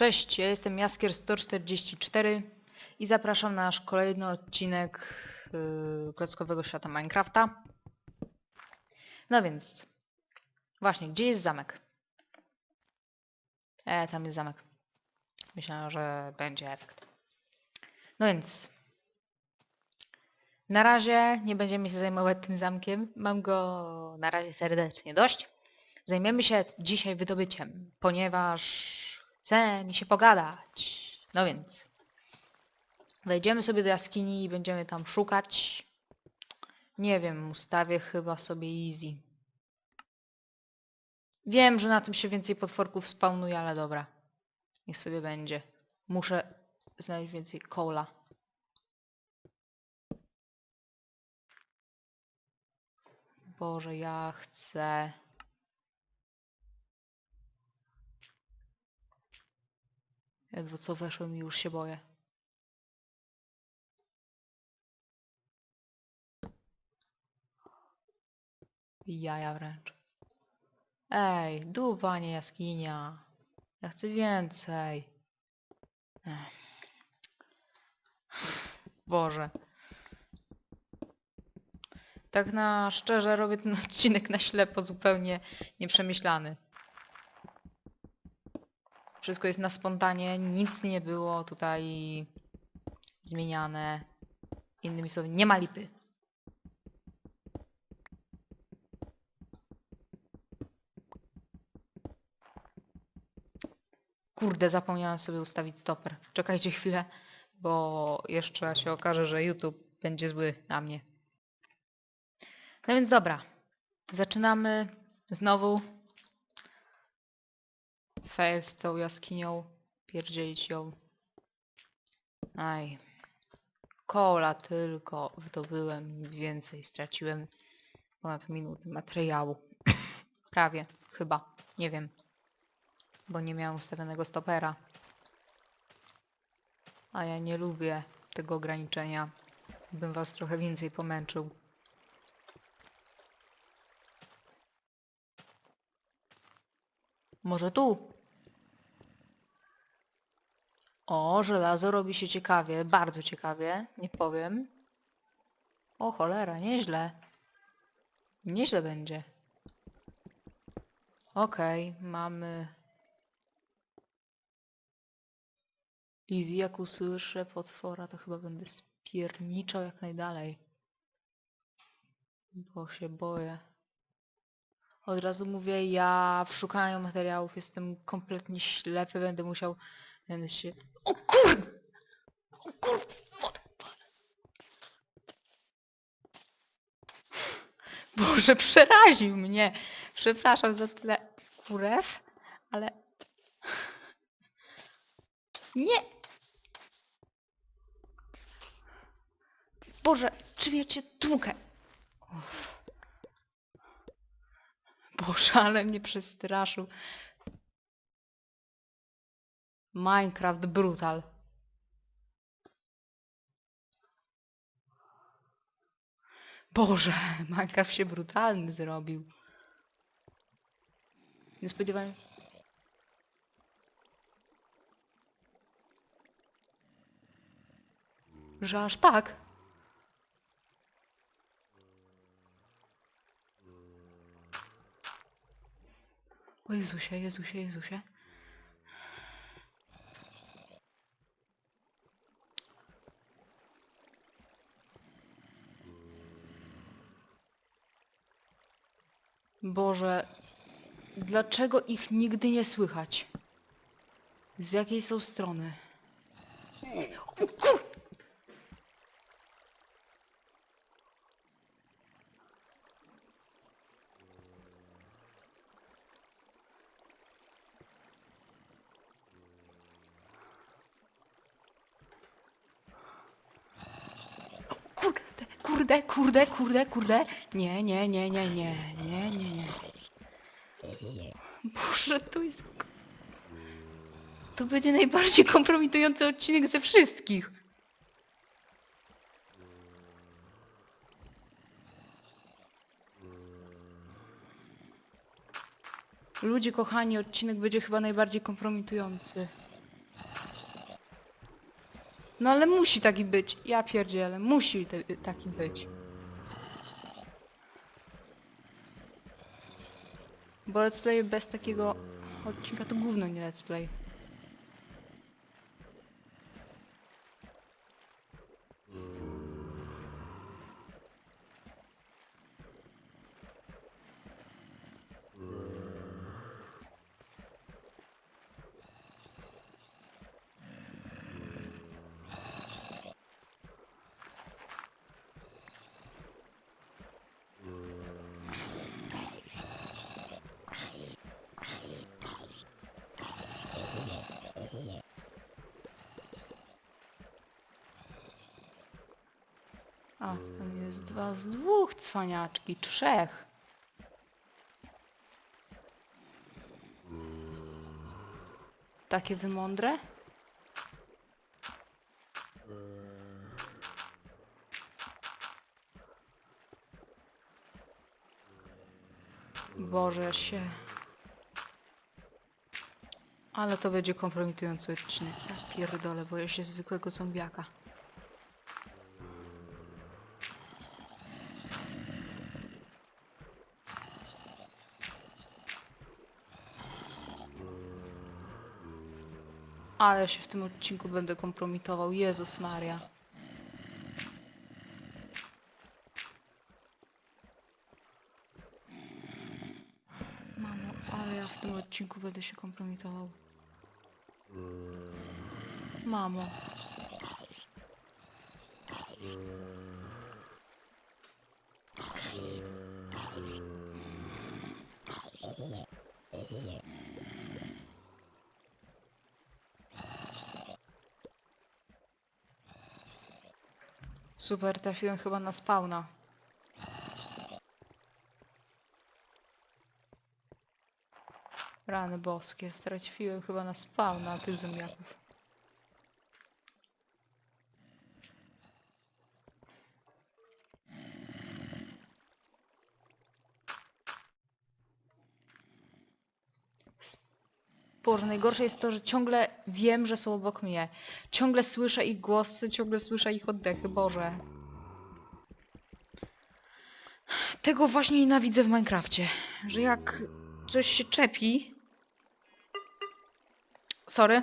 Cześć, ja jestem Jaskier144 i zapraszam na nasz kolejny odcinek yy, klockowego świata Minecrafta. No więc, właśnie, gdzie jest zamek? E, tam jest zamek. Myślałem, że będzie efekt. No więc, na razie nie będziemy się zajmować tym zamkiem. Mam go na razie serdecznie dość. Zajmiemy się dzisiaj wydobyciem, ponieważ chce mi się pogadać. No więc, wejdziemy sobie do jaskini i będziemy tam szukać. Nie wiem, ustawię chyba sobie easy. Wiem, że na tym się więcej potworków spawnuje, ale dobra. Niech sobie będzie. Muszę znaleźć więcej coala. Boże, ja chcę... Ledwo co weszłem i już się boję. Jaja wręcz. Ej, dupa, nie jaskinia. Ja chcę więcej. Ech. Boże. Tak na szczerze robię ten odcinek na ślepo, zupełnie nieprzemyślany. Wszystko jest na spontanie, nic nie było tutaj zmieniane. Innymi słowy, nie ma lipy. Kurde, zapomniałem sobie ustawić stoper. Czekajcie chwilę, bo jeszcze się okaże, że YouTube będzie zły na mnie. No więc dobra. Zaczynamy znowu fail z tą jaskinią. Pierdzielić ją. Aj. Kola tylko wydobyłem, nic więcej. Straciłem ponad minutę materiału. Prawie, chyba. Nie wiem. Bo nie miałem ustawionego stopera. A ja nie lubię tego ograniczenia. Bym was trochę więcej pomęczył. Może tu? O, żelazo robi się ciekawie, bardzo ciekawie, nie powiem. O cholera, nieźle. Nieźle będzie. Okej, mamy... Easy, jak usłyszę potwora, to chyba będę spierniczał jak najdalej. Bo się boję. Od razu mówię, ja w szukaniu materiałów jestem kompletnie ślepy, będę musiał... Będę się... O kur... O kur... Boże, przeraził mnie! Przepraszam za tyle kurew, ale... Nie! Boże, czy wiecie, tłukę! Uff. Boże, ale mnie przestraszył. Minecraft Brutal. Boże, Minecraft się brutalny zrobił. Nie spodziewałem Że aż tak? O Jezusie, Jezusie, Jezusie. Boże, dlaczego ich nigdy nie słychać? Z jakiej są strony? Kurde, kurde, kurde, kurde. Nie, nie, nie, nie, nie, nie, nie, Boże, to będzie najbardziej kompromitujący odcinek ze wszystkich. Ludzie kochani, odcinek będzie chyba najbardziej kompromitujący. No ale musi taki być. Ja pierdzielę, musi taki być. Bo let's play bez takiego odcinka to gówno nie let's play. A, tam jest dwa z dwóch cwaniaczki, trzech. Takie wymądre? Boże się. Ale to będzie kompromitujący odcinek. Ja pierdolę, boję się zwykłego zombiaka. Ale się w tym odcinku będę kompromitował. Jezus Maria. Mamo, ale ja w tym odcinku będę się kompromitował. Mamo. Super, trafiłem chyba na spawna. Rany boskie, straciłem chyba na spawna tych zombiaków. Boże, najgorsze jest to, że ciągle wiem, że są obok mnie. Ciągle słyszę ich głosy, ciągle słyszę ich oddechy, Boże. Tego właśnie nienawidzę w Minecrafcie. Że jak coś się czepi... Sorry.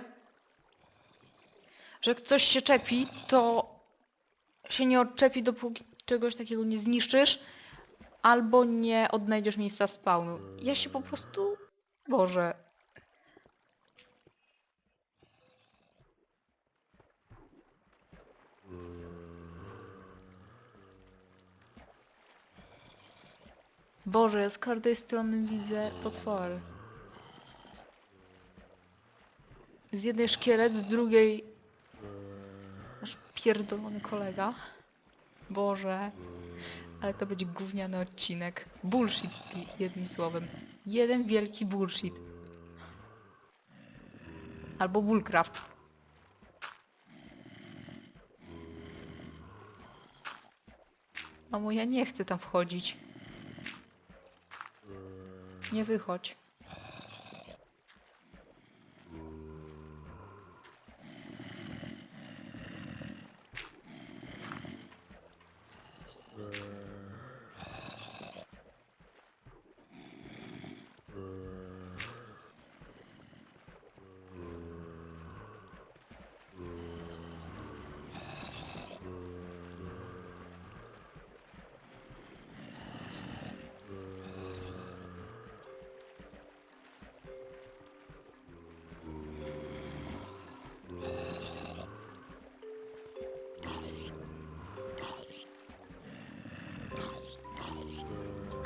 Że jak coś się czepi, to się nie odczepi, dopóki czegoś takiego nie zniszczysz, albo nie odnajdziesz miejsca spawnu. Ja się po prostu... Boże, Boże, ja z każdej strony widzę potwory. Z jednej szkielet, z drugiej... Nasz pierdolony kolega. Boże. Ale to będzie gówniany odcinek. Bullshit, jednym słowem. Jeden wielki bullshit. Albo bullcraft. Mamo, ja nie chcę tam wchodzić. Nie wychodź.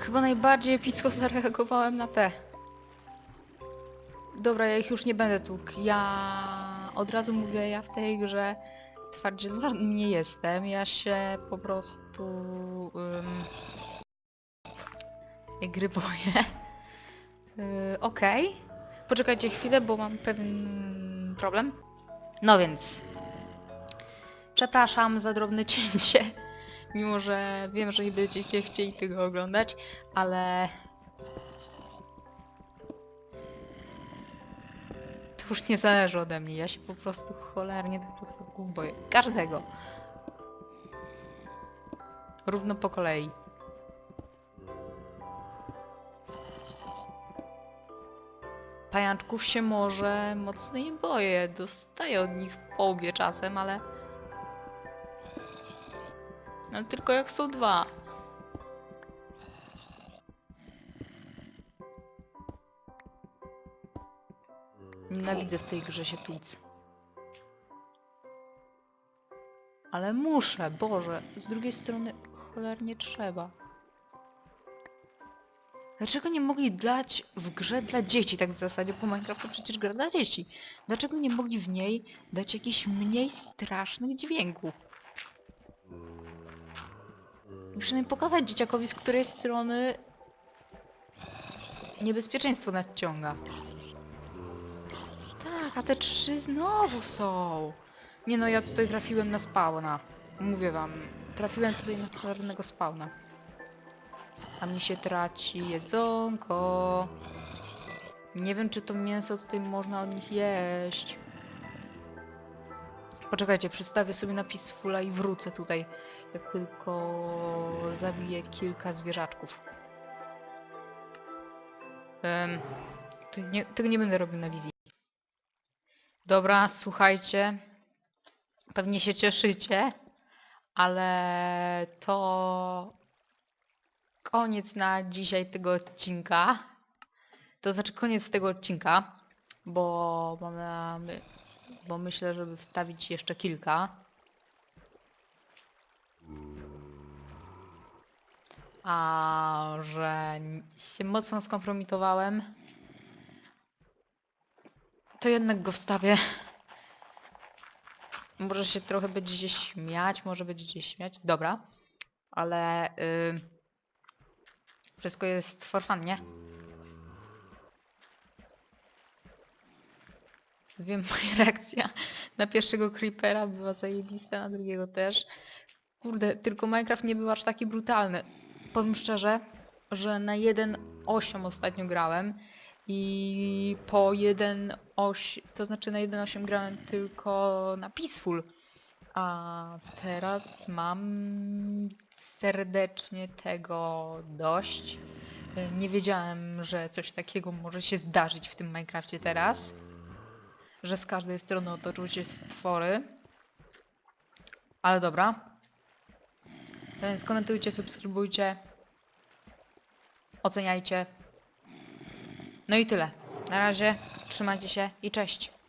Chyba najbardziej epicko zareagowałem na te. Dobra, ja ich już nie będę tłukł. Ja od razu mówię, ja w tej grze twardzielem nie jestem. Ja się po prostu... Um, gry boję. Yy, Okej. Poczekajcie chwilę, bo mam pewien problem. No więc... Przepraszam za drobne cięcie. Mimo, że wiem, że nie będziecie chcieli tego oglądać, ale... to już nie zależy ode mnie. Ja się po prostu cholernie tych potworków boję. Każdego. Równo po kolei. Pajączków się może mocno nie boję. Dostaję od nich po łbie czasem, ale... No tylko jak są dwa. Nienawidzę w tej grze się tłuc. Ale muszę, Boże. Z drugiej strony cholernie trzeba. Dlaczego nie mogli dać w grze dla dzieci, tak w zasadzie, bo Minecraft to przecież gra dla dzieci. Dlaczego nie mogli w niej dać jakichś mniej strasznych dźwięków? Przynajmniej pokazać dzieciakowi, z której strony niebezpieczeństwo nadciąga. Tak, a te trzy znowu są. Nie no, ja tutaj trafiłem na spawna. Mówię wam, trafiłem tutaj na cholernego spawna. A mi się traci jedzonko. Nie wiem, czy to mięso tutaj można od nich jeść. Poczekajcie, przestawię sobie napis fula i wrócę tutaj, jak tylko zabiję kilka zwierzaczków. Um, nie, tego nie będę robił na wizji. Dobra, słuchajcie. Pewnie się cieszycie, ale to koniec na dzisiaj tego odcinka. To znaczy koniec tego odcinka, bo mamy, bo myślę, żeby wstawić jeszcze kilka. A że się mocno skompromitowałem, to jednak go wstawię. Może się trochę będziecie śmiać, może będziecie śmiać. Dobra. Ale y, wszystko jest for fun, nie? Wiem, moja reakcja na pierwszego creepera była zajebista, na drugiego też. Kurde, tylko Minecraft nie był aż taki brutalny. Powiem szczerze, że na 1.8 ostatnio grałem i po 1.8, to znaczy na 1.8 grałem tylko na Peaceful. A teraz mam serdecznie tego dość. Nie wiedziałem, że coś takiego może się zdarzyć w tym Minecrafcie teraz. Że z każdej strony otoczyły się stwory. Ale dobra. Więc komentujcie, subskrybujcie. Oceniajcie. No i tyle. Na razie. Trzymajcie się i cześć.